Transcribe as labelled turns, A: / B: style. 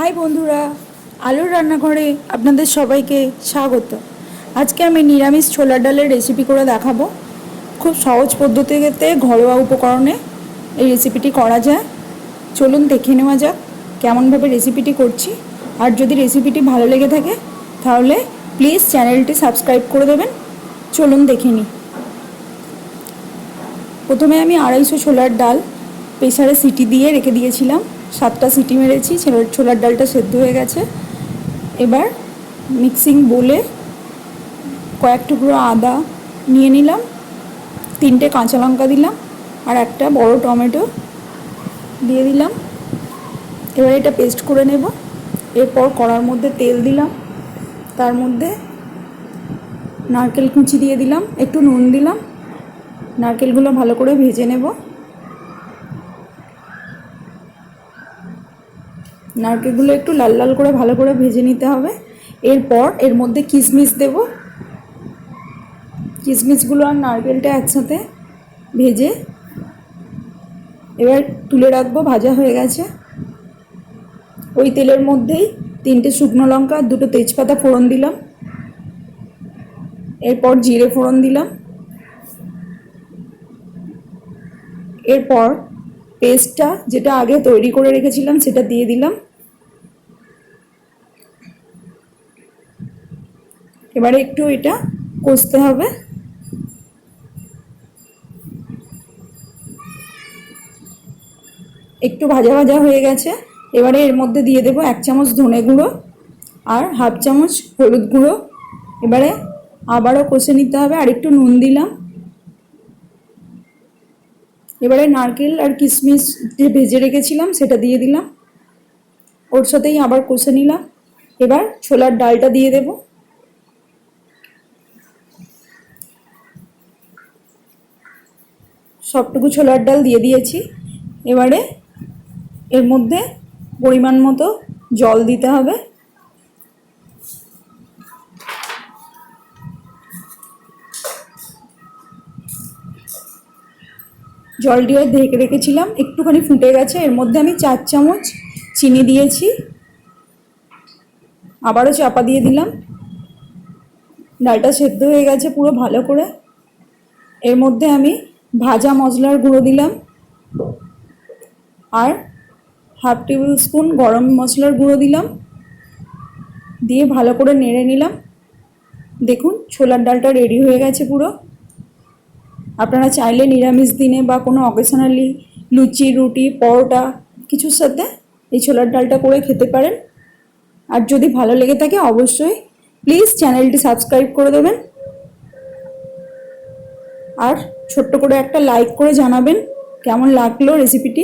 A: High বন্ধুরা, আলুর রান্নাঘরে আপনাদের সবাইকে স্বাগত। আজকে আমি নিরামিষ ছোলার ডালের রেসিপি করে দেখাবো। খুব সহজ পদ্ধতিতে ঘরোয়া উপকরণে এই রেসিপিটি করা যায়। চলুন দেখে নেওয়া যাক কেমনভাবে রেসিপিটি করছি। আর যদি রেসিপিটি ভালো লেগে থাকে, তাহলে প্লিজ চ্যানেলটি সাবস্ক্রাইব করে দেবেন। চলুন দেখে নিই। প্রথমে আমি আড়াইশো ছোলার ডাল প্রেসারে সিটি দিয়ে রেখে দিয়েছিলাম। সাতটা সিটি মেরেছি, ছোলার ডালটা সেদ্ধ হয়ে গেছে। এবার মিক্সিং বলে কয়েক টুকরো আদা নিয়ে নিলাম, তিনটে কাঁচা লঙ্কা দিলাম, আর একটা বড় টমেটো দিয়ে দিলাম। এবার এটা পেস্ট করে নেব। এরপর কড়ার মধ্যে তেল দিলাম। তার মধ্যে নারকেল কুচি দিয়ে দিলাম, একটু নুন দিলাম। নারকেলগুলো ভালো করে ভেজে নেব। নারকেলগুলো একটু লাল লাল করে ভালো করে ভেজে নিতে হবে। এরপর এর মধ্যে কিশমিশ দেব। কিশমিশগুলো আর নারকেলটা একসাথে ভেজে এবার তুলে রাখব, ভাজা হয়ে গেছে। ওই তেলের মধ্যেই তিনটে শুকনো লঙ্কা, দুটো তেজপাতা ফোড়ন দিলাম। এরপর জিরে ফোড়ন দিলাম। এরপর পেস্টটা যেটা আগে তৈরি করে রেখেছিলাম, সেটা দিয়ে দিলাম। এবারে একটু এটা কষতে হবে। একটু ভাজা ভাজা হয়ে গেছে। এবারে এর মধ্যে দিয়ে দেবো এক চামচ ধনে গুঁড়ো আর হাফ চামচ হলুদ গুঁড়ো। এবারে আবারও কষে নিতে হবে আর একটু নুন দিলাম। এবারে নারকেল আর কিশমিশ যে ভেজে রেখেছিলাম সেটা দিয়ে দিলাম। ওর সাথেই আবার কষে নিলাম। এবার ছোলার ডালটা দিয়ে দেব। সবটুকু ছোলার ডাল দিয়ে দিয়েছি। এবারে এর মধ্যে পরিমাণ মতো জল দিতে হবে। জল দিয়ে ঢেকে রেখেছিলাম, একটুখানি ফুটে গেছে। এর মধ্যে আমি চার চামচ চিনি দিয়েছি। আবারও চাপা দিয়ে দিলাম। ডালটা সেদ্ধ হয়ে গেছে পুরো ভালো করে। এর মধ্যে আমি ভাজা মশলার গুঁড়ো দিলাম। আর হাফ টেবিল স্পুন গরম মশলার গুঁড়ো দিলাম। দিয়ে ভালো করে নেড়ে নিলাম। দেখুন, ছোলার ডালটা রেডি হয়ে গেছে পুরো। আপনারা চাইলে নিরামিষ দিনে বা কোনো অকেশনালি লুচি, রুটি, পরোটা কিছুর সাথে এই ছোলার ডালটা করে খেতে পারেন। আর যদি ভালো লেগে থাকে, অবশ্যই প্লিজ চ্যানেলটি সাবস্ক্রাইব করে দেবেন। আর ছোট্ট করে একটা লাইক করে জানাবেন কেমন লাগল রেসিপিটি